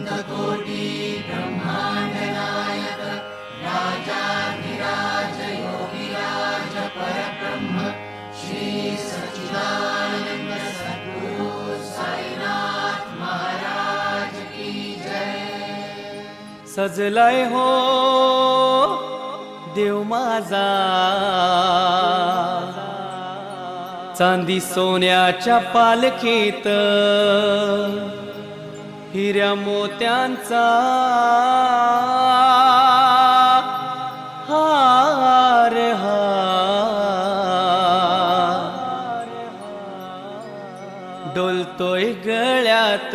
अनन्तकोटि ब्रह्माण्डनायक राजाधिराज योगिराज परब्रह्म श्रीसच्चिदानन्द सद्गुरु साईनाथ महाराज की जय। सजलय हो देव माझा। चांदी सोन्याच्या च हिऱ्या मोत्यांचा हार हा. डोलतोय गळ्यात.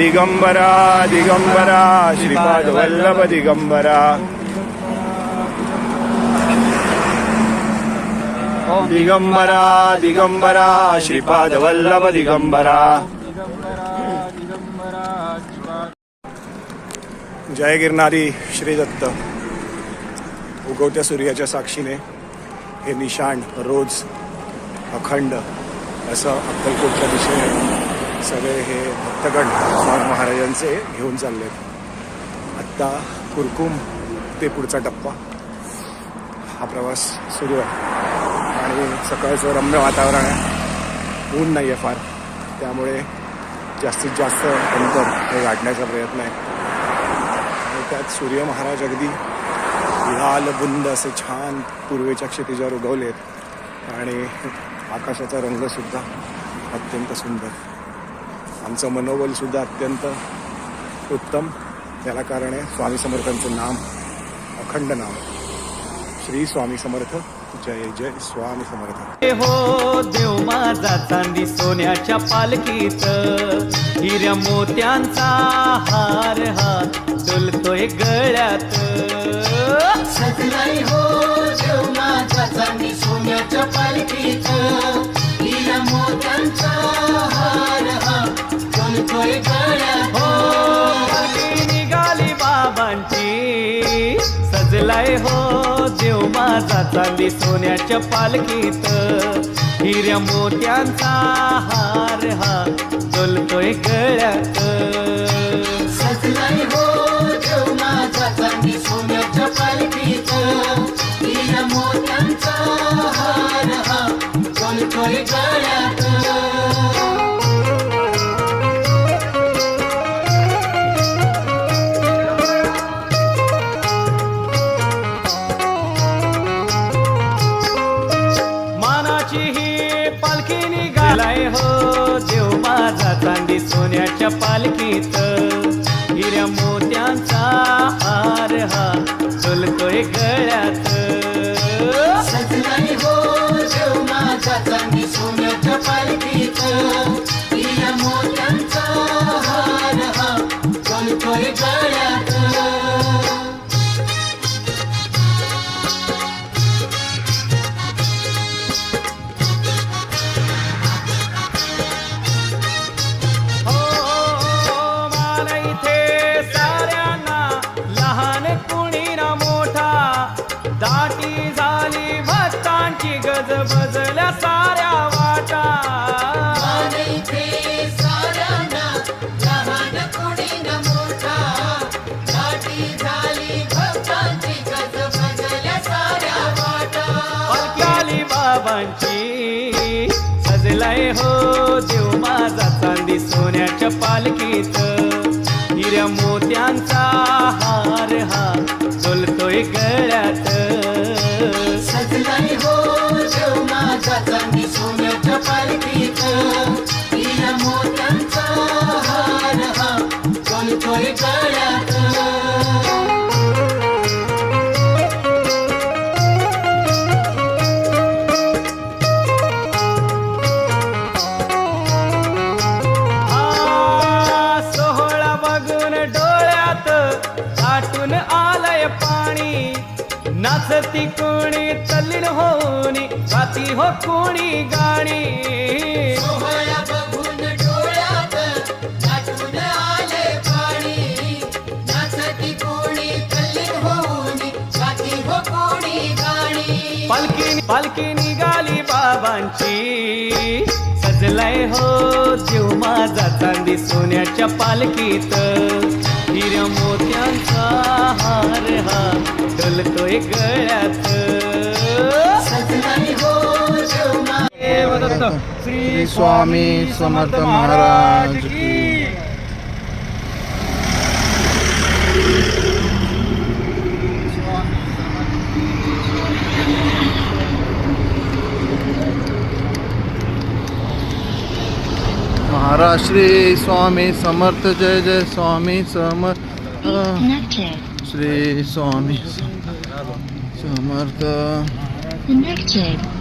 दिगंबरा दिगंबरा श्रीपाद वल्लभ दिगंबरा. दिगंबरा दिगंबरा श्रीपाद वल्लभ दिगंबरा. जय गिरणारी श्री दत्त. उगवत्या सूर्याच्या साक्षीने हे निशाण रोज अखंड असं अक्कलकोटच्या दिशेने सगळे हे भक्तगण स्वामी महाराजांचे घेऊन चाललेत आत्ता कुरकुम ते पुढचा टप्पा. हा प्रवास सुरू आहे. आणि सकाळचं रम्य वातावरण आहे. ऊन नाही आहे फार. त्यामुळे जास्तीत जास्त अंतर हे गाठण्याचा प्रयत्न आहे. आणि त्यात सूर्य महाराज अगदी लाल बुंद असे छान पूर्वेच्या क्षितिजावर उगवलेत. आणि आकाशाचा रंगसुद्धा अत्यंत सुंदर. आमचं मनोबल सुद्धा अत्यंत उत्तम. त्याला कारण आहे स्वामी समर्थांचं नाम अखंड नाम. श्री स्वामी समर्थ जय जय स्वामी समर्थ. हो देव माझा चांदी सोन्याच्या पालखीत. हिऱ्या मोत्यांचा हार हा डोलतोय गळ्यात. हो देव माझा चांदी सोन्याच्या पालखीत. सजलाय हो देव माझा चांदी सोन्याच्या पालखीत. हिऱ्या मोत्यांचा हार हा डोलतोय गळ्यात. सजलाई हो देव माझा चांदी सोन्याच्या पालखीत. हिरा मोत्यांचा हार हा डोलतोय गळ्यात. पालखीत. हिऱ्या मोत्यांचा हार हा. चलतोय गळ्यात. पालखीत. हिऱ्या मोत्यांचा हार हा डोलतोय गळ्यात. सजलाई हो नाचती कोणी तल्लीन होऊन गाती हो कोणी गाणी. पालखी पालखी निघाली बाबांची. सजलाय हो जीव माझा चांदी सोन्याच्या पालखीत. हिऱ्या मोत्यांचा हार हा गळ्यात देवदत्त श्री स्वामी समर्थ महाराज की। महाराज श्री स्वामी समर्थ जय जय स्वामी समर्थ। Connected. श्री स्वामी समर्थ Connected.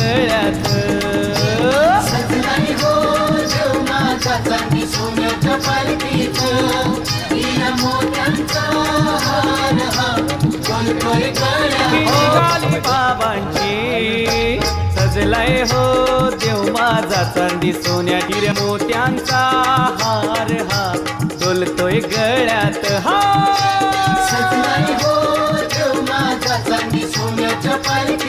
गळ्यात. सजनाई हो जेवणाचा चांदी सोन्याच्या पालखीत. हिरा मोत्यांचा हार हा कोणकोणी गळ्यात. निघाली बाबांची सजलाय हो देव माझा चांदी सोन्या हिऱ्या मोत्यांचा हार हा डोलतोय गळ्यात. हा. सजनाई हो जेवणाचा चांदी सोन्याच्या पालखीत.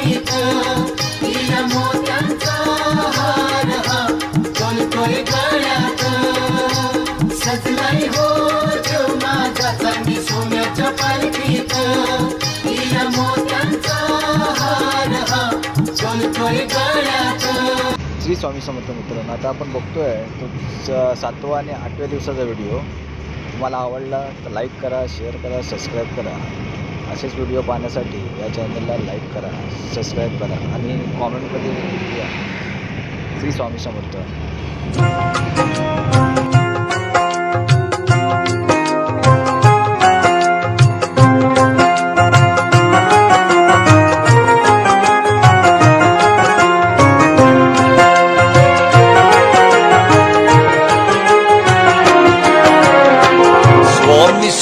श्री स्वामी समर्थ मित्रांनो आता आपण बघतोय तो स- सातवा आणि आठव्या दिवसाचा व्हिडिओ तुम्हाला आवडला तर लाईक करा शेअर करा सबस्क्राईब करा. असेच व्हिडिओ पाहण्यासाठी या चॅनलला लाईक करा सबस्क्राईब करा आणि कॉमेंटमध्ये श्री स्वामी समर्थ.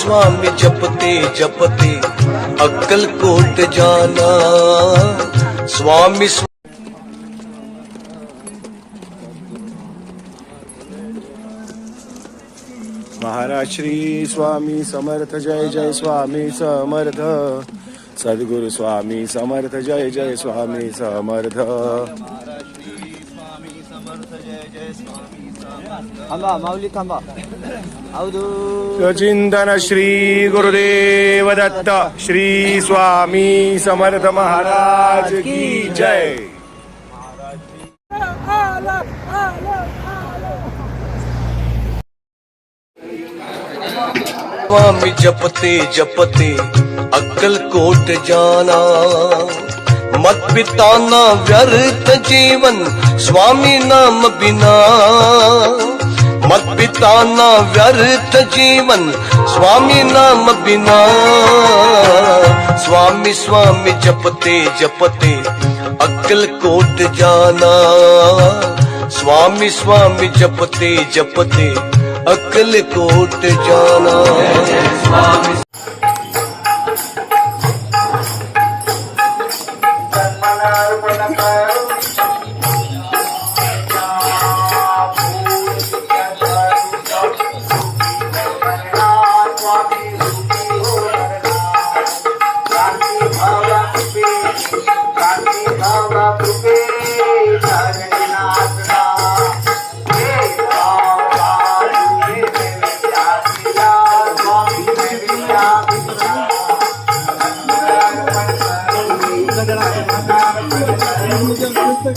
स्वामी स्वामी जपते जपते अक्कलकोट जाना। स्वामी स्वा... महाराज श्री स्वामी समर्थ जय जय स्वामी समर्थ। सद्गुरु स्वामी समर्थ जय जय स्वामी समर्थ। थांबा माऊली थांबा अवधू चिंतन श्री गुरुदेव दत्त श्री स्वामी समर्थ महाराज की जय स्वामी जपते जपते अक्कलकोट जाना मत बिताना व्यर्थ जीवन स्वामी नाम बिना. मत बिताना व्यर्थ जीवन स्वामी नाम बिना. स्वामी स्वामी जपते जपते अक्कलकोट जाना. स्वामी स्वामी जपते जपते अक्कलकोट जाना.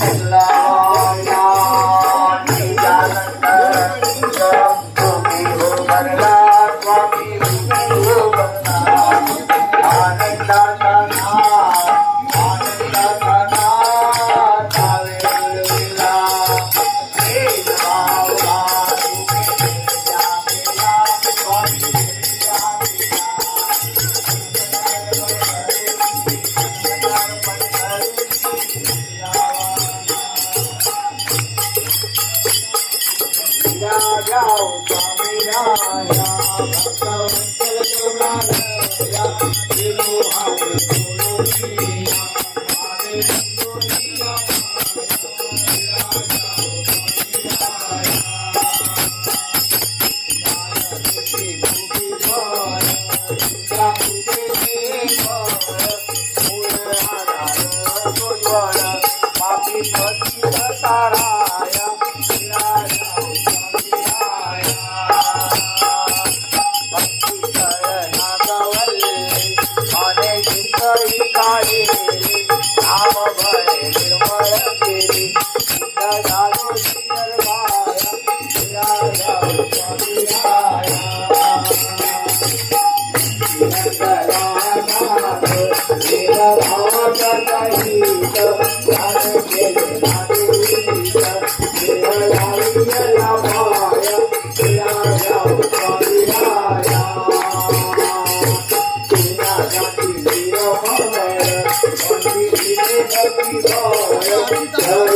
por la Hare Hare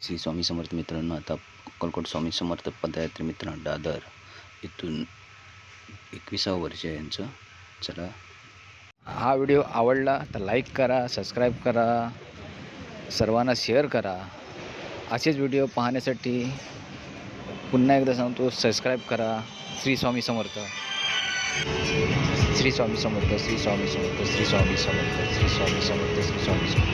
Shri Swami Samarth मित्रांनो आता अक्कलकोट स्वामी समर्थ पदयात्री मित्र दादर इथून एकविसावं वर्ष आहे यांचं. चला. हा व्हिडिओ आवडला तर लाईक करा सबस्क्राईब करा सर्वांना शेअर करा. असेच व्हिडिओ पाहण्यासाठी पुन्हा एकदा सांगतो सबस्क्राईब करा. श्री स्वामी समर्थ. श्री स्वामी समर्थ श्री स्वामी समर्थ श्री स्वामी समर्थ श्री स्वामी समर्थ श्री स्वामी समर्थ.